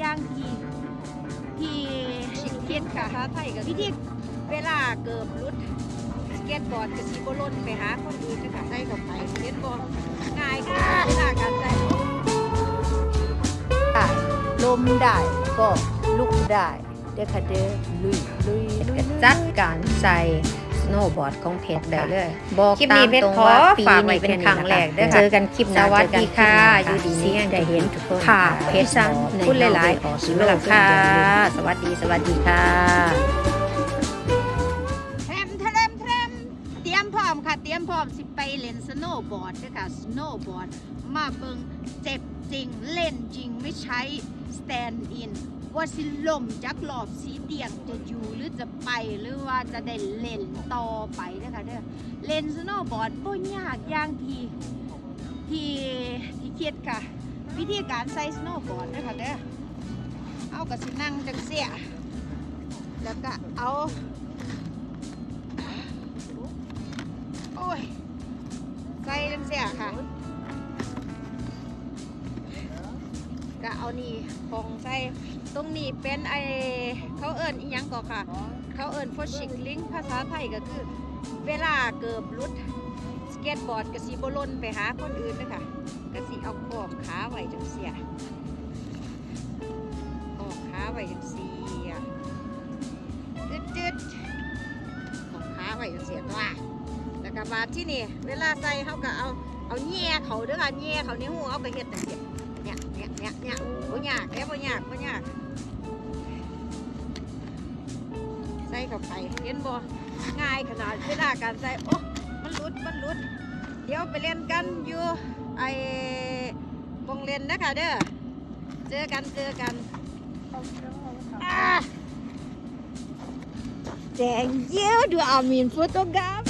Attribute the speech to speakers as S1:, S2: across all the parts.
S1: อย่างที่ที่เทียนกับภาษาไทยกับวิธีเวลาเกิดรุดสเก็ตบอร์ดกับสีบลนไปหาคนอื่นนะคะใส่เข้าไปเห็นบ่ง่ายคือเวลาการใส่
S2: ได้ลมได้ก็ลุกได้ เด้อค่ะเด้อลุยลุยลุย
S3: จัดการใส่ โนว์บอร์ดของเพชรได้เลยบอก
S2: คลิป
S3: ตา
S2: นี้
S3: ม
S2: เพช
S3: ต
S2: ร
S3: รง
S2: ขอ
S3: ว่าปี
S2: ฝากไว้
S3: นี้เป็น
S2: แค่นี้
S3: ครั้งแรกเด้อ
S2: เจ
S3: ค่ะ
S2: อกันคลิปหน้า
S3: สวัสดีค่ะ
S2: เจอกันคลิปหน้า
S3: อยู่ดีนี่ได้เห็นทุกคน
S2: ค่ะ
S3: เพชรซันใน
S2: พูดหลาย
S3: ออ
S2: ๆ
S3: สุ
S2: สุ
S3: ร
S2: ร
S3: ค่ะ
S2: ค่ะ สวัสดีสวัสดีค่ะ
S1: แทมแทมแทมเตรียมพร้อมค่ะ เตรียมพร้อมสิไปเล่นสโนว์บอร์ดด้วยค่ะ สโนว์บอร์ด มาเบิงเจ็บจริง เล่นจริงไม่ใช้สแตนด์อิน ว่าสิลมจักหลอบสีเตียงจะอยู่หรือจะไปหรือว่าจะได้เล่นต่อไปนะคะเด้อเล่นสโนว์บอร์ดบ่ยากอย่างที่ที่ที่คิดค่ะ วิธีการใส่สโนว์บอร์ดนะคะเด้อเอากระสินั่งจังเสียแล้วก็เอาโอ้ยใส่จังเสียค่ะ ก็เอานี่ของใส่ตรงนี้เป็นไอเขาเอิญอีหยังก่อค่ะ เขาเอิญฟอชิกลิงภาษาไทยก็คือ เวลาเกิดรุดสเก็ตบอร์ดกระสีบลนไปหาคนอื่นนะคะกระสีเอาขอบขาไว้จังเสียขอบขาไว้จังเสียจึดจึดขอบขาไว้จังเสียตัวแล้วก็มาที่นี่ เวลาใส่เขาก็เอาเอาแง่เขาเด้อค่ะแง่เขาในหูเอาไปเฮ็ดจังเสีย เนี่ยเนี่ยเนี่ยเนี่ยบ่ยากแค่บ่ยากบ่ยากใส่เข้าไปเห็นบ่ง่ายขนาดเวลาการใส่โอ้มันหลุดมันหลุด เดี๋ยวไปเล่นกันอยู่ไอ้วงเล่นนะคะเด้อเจอกันเจอกันอ่า Thank you du Amin Fotograf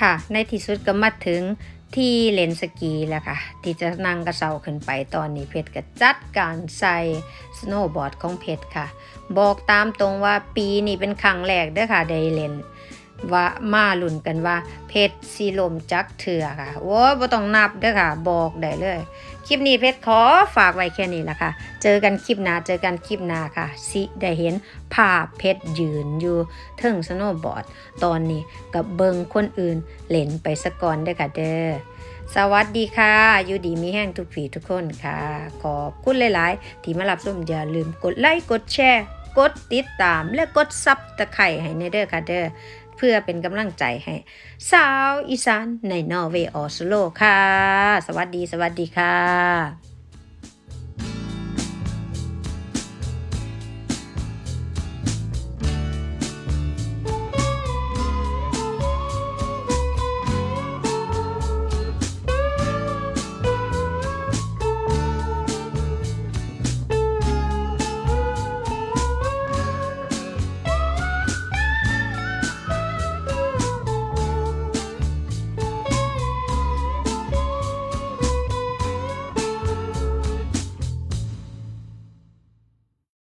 S2: ค่ะ ใน
S3: ที่สุดก็มาถึงที่เลนสกีแล้วค่ะ ที่จะนั่งกระเซาขึ้นไปตอนนี้เพชรก็จัดการใส่สโนว์บอร์ดของเพชรค่ะ บอกตามตรงว่าปีนี้เป็นครั้งแรกเด้อค่ะได้เล่น ว่ามาลุ่นกันว่า เพชรสีลมจักเถื่อค่ะ โอ้บ่ต้องนับเด้อค่ะ บอกได้เลย คลิปนี้เพชรขอฝากไว้แค่นี้ละค่ะ เจอกันคลิปหน้า เจอกันคลิปหน้าค่ะ สิได้เห็นภาพเพชรยืนอยู่เทิงสโนว์บอร์ด ตอนนี้กับเบิงคนอื่นเล่นไปสะก่อนเด้อค่ะเด้อ สวัสดีค่ะอยู่ดีมีแห้งทุกผีทุกคนค่ะ ขอบคุณหลาย ๆ ที่มารับชมอย่าลืมกดไลค์ กดแชร์ กดติดตาม และกดซับตะไคร่ให้ในเด้อค่ะเด้อ เพื่อเป็นกำลังใจให้สาวอีสานในนอร์เวย์ออสโลค่ะ สวัสดีสวัสดีค่ะ